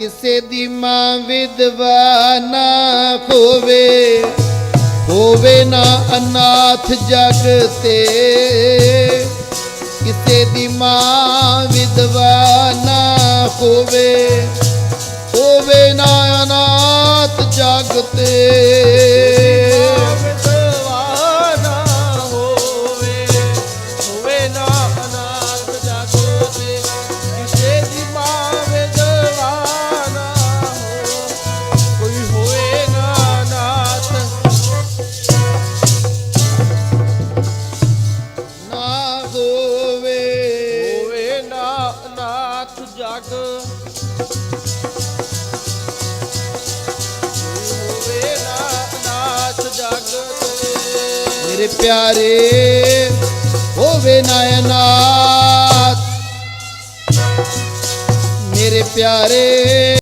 ਕਿਸੇ ਦੀ ਮਾਂ ਵਿਧਵਾ ਨਾ ਹੋਵੇ ਹੋਵੇ ਨਾ ਅਨਾਥ ਜਗ ਤੇ। ਕਿਸੇ ਦੀ ਮਾਂ ਵਿਧਵਾ ਨਾ ਹੋਵੇ ਜਗ ਹੋਵੇ ਨਾ ਜਗ ਤੇ। ਮੇਰੇ ਪਿਆਰੇ ਹੋਵੇ ਨਾ ਮੇਰੇ ਪਿਆਰੇ।